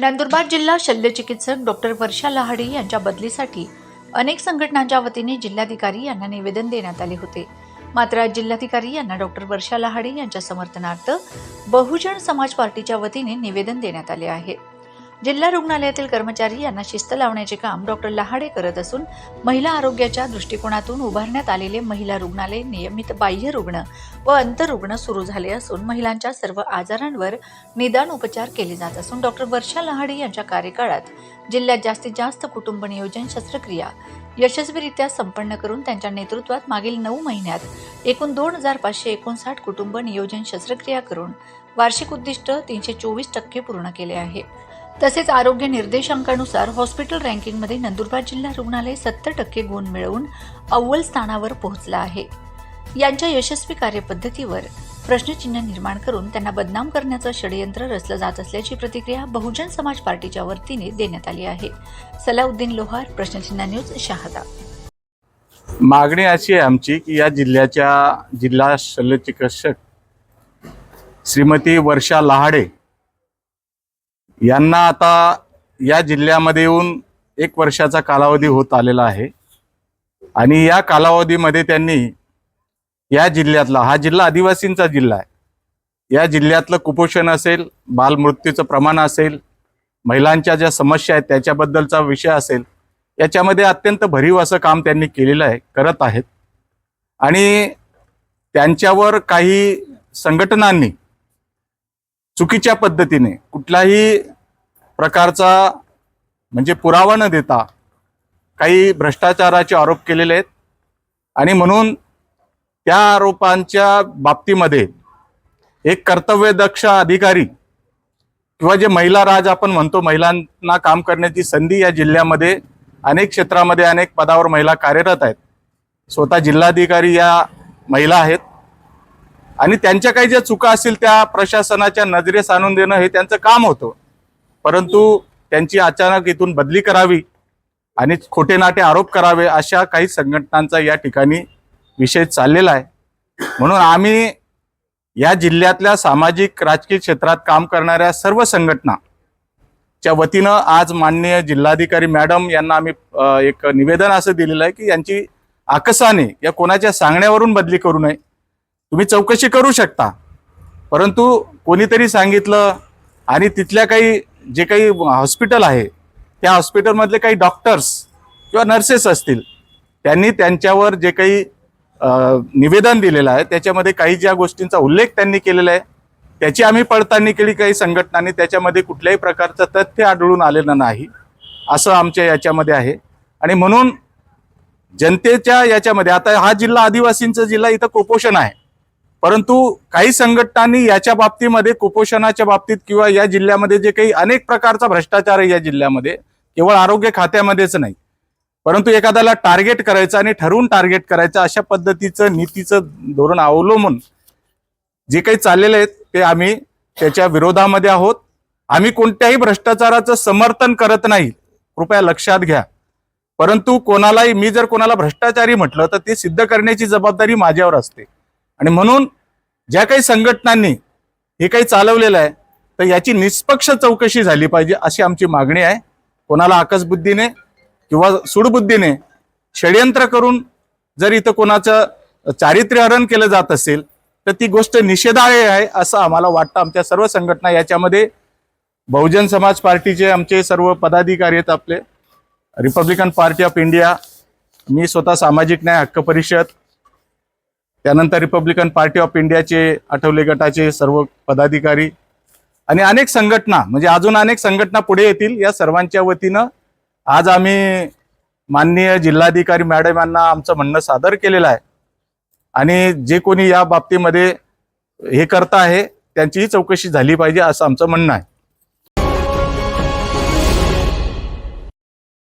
नंदुरबार जिल्हा शल्यचिकित्सक डॉक्टर वर्षा लहाडी यांच्या बदलीसाठी अनेक संघटनांच्या वतीने जिल्हाधिकारी यांना निवेदन देण्यात आले होते. मात्र आज जिल्हाधिकारी यांना डॉक्टर वर्षा लहाडे यांच्या समर्थनार्थ बहुजन समाज पार्टीच्या वतीने निवेदन देण्यात आले आहे. जिल्हा रुग्णालयातील कर्मचारी यांना शिस्त लावण्याचे काम डॉक्टर लहाडे करत असून महिला आरोग्याच्या दृष्टिकोनातून उभारण्यात आलेले महिला रुग्णालय नियमित बाह्य रुग्ण व अंतरुग्ण सुरू झाले असून महिलांच्या सर्व आजारांवर निदान उपचार केले जात असून डॉक्टर वर्षा लहाडे यांच्या कार्यकाळात जिल्ह्यात जास्तीत जास्त कुटुंब नियोजन शस्त्रक्रिया यशस्वीरित्या संपन्न करून त्यांच्या नेतृत्वात मागील नऊ महिन्यात एकूण दोन हजार पाचशे एकोणसाठ कुटुंब नियोजन शस्त्रक्रिया करून वार्षिक उद्दिष्ट तीनशे चोवीस टक्के पूर्ण केले आहे. तसेच आरोग्य निर्देशांकानुसार हॉस्पिटल रँकिंगमध्ये नंदुरबार जिल्हा रुग्णालय सत्तर टक्के गुण मिळवून अव्वल स्थानावर पोहोचलं आहे. यांच्या यशस्वी कार्यपद्धतीवर प्रश्नचिन्ह निर्माण करून त्यांना बदनाम करण्याचं षडयंत्र रचलं जात असल्याची प्रतिक्रिया बहुजन समाज पार्टीच्या वतीने देण्यात आली आहे. सलाउद्दीन लोहार प्रश्नचिन्ह न्यूज शहादा. मागणी अशी आहे आमची की या जिल्ह्याच्या जिल्हा शल्यचिकित्सक श्रीमती वर्षा लहाडे यांना आता या जिल्ह्यामध्ये येऊन एक वर्षाचा कालावधी होत आलेला आहे. आणि या कालावधीमध्ये त्यांनी या जिल्ह्यातला हा जिल्हा आदिवासींचा जिल्हा आहे. या जिल्ह्यातलं कुपोषण असेल बालमृत्यूचं प्रमाण असेल महिलांच्या ज्या समस्या आहेत त्याच्याबद्दलचा विषय असेल याच्यामध्ये अत्यंत भरीव असं काम त्यांनी केलेलं आहे करत आहेत. आणि त्यांच्यावर काही संघटनांनी चुकीच्या पद्धतीने कुठल्याही प्रकारचा म्हणजे पुरावा न देता काही भ्रष्टाचाराचे आरोप केलेले आहेत. आणि म्हणून त्या आरोपांच्या बाबतीमध्ये एक कर्तव्यदक्ष अधिकारी किंवा जे महिला राज आपण म्हणतो महिलांना काम करण्याची संधी या जिल्ह्यामध्ये अनेक क्षेत्रामध्ये अनेक पदावर महिला कार्यरत आहेत. स्वतः जिल्हाधिकारी या महिला आहेत. आणि त्यांच्या काही ज्या चुका असतील त्या प्रशासनाच्या नजरेस आणून देणं हे त्यांचं काम होतं. परंतु त्यांची अचानक इथून बदली करावी आणि खोटे नाटे आरोप करावे अशा काही संघटनांचा या ठिकाणी विषय चाललेला आहे. म्हणून आम्ही या जिल्ह्यातल्या सामाजिक राजकीय क्षेत्रात काम करणाऱ्या सर्व संघटना च्या वतीनं आज माननीय जिल्हाधिकारी मॅडम यांना आम्ही एक निवेदन असं दिलेलं आहे की यांची आकसाने या कोणाच्या सांगण्यावरून बदली करू नये. तुम्ही चौकशी करू शकता. परंतु कोणीतरी सांगितलं आणि तिथल्या काही जे काही हॉस्पिटल आहे त्या हॉस्पिटलमधले काही डॉक्टर्स किंवा नर्सेस असतील त्यांनी त्यांच्यावर जे काही निवेदन दिलेलं आहे त्याच्यामध्ये काही ज्या गोष्टींचा उल्लेख त्यांनी केलेला आहे त्याची आम्ही पडताळणी केली काही संघटनांनी त्याच्यामध्ये कुठल्याही प्रकारचं तथ्य आढळून आलेलं नाही असं आमच्या याच्यामध्ये आहे. आणि म्हणून जनतेच्या याच्यामध्ये आता हा जिल्हा आदिवासींचा जिल्हा इथं कुपोषण आहे. परंतु काही संघटनांनी याच्या बाबतीमध्ये कुपोषणाच्या बाबतीत किंवा या जिल्ह्यामध्ये जे काही अनेक प्रकारचा भ्रष्टाचार आहे या जिल्ह्यामध्ये केवळ आरोग्य खात्यामध्येच नाही. परंतु एखाद्याला टार्गेट करायचं आणि ठरवून टार्गेट करायचं अशा पद्धतीचं नीतीचं धोरण अवलंबून जे काही चाललेले आहेत ते आम्ही त्याच्या विरोधामध्ये आहोत. आम्ही कोणत्याही भ्रष्टाचाराचं समर्थन करत नाही. कृपया लक्षात घ्या. परंतु कोणालाही मी जर कोणाला भ्रष्टाचारी म्हटलं तर ते सिद्ध करण्याची जबाबदारी माझ्यावर असते. आणि म्हणून ज्या काही संघटनांनी हे काही चालवलेलं आहे तर याची निष्पक्ष चौकशी झाली पाहिजे अशी आमची मागणी आहे. कोणाला आकसबुद्धीने किंवा सूडबुद्धीने षडयंत्र करून जर इथं कोणाचं चारित्र्यहरण केलं जात असेल तर ती गोष्ट निषेधार्ह आहे असं आम्हाला वाटतं. आमच्या सर्व संघटना याच्यामध्ये बहुजन समाज पार्टीचे आमचे सर्व पदाधिकारी आहेत आपले. रिपब्लिकन पार्टी ऑफ इंडिया मी स्वतः सामाजिक न्याय हक्क परिषद त्यानंतर रिपब्लिकन पार्टी ऑफ इंडियाचे आठवले गटाचे सर्व पदाधिकारी आणि अनेक संघटना म्हणजे अजून अनेक संघटना पुढे येतील या सर्वांच्या वतीनं आज आम्ही माननीय जिल्हाधिकारी मॅडम यांना आमचं म्हणणं सादर केलेलं आहे. आणि जे कोणी या बाबतीमध्ये हे करता आहे त्यांचीही चौकशी झाली पाहिजे असं आमचं म्हणणं आहे.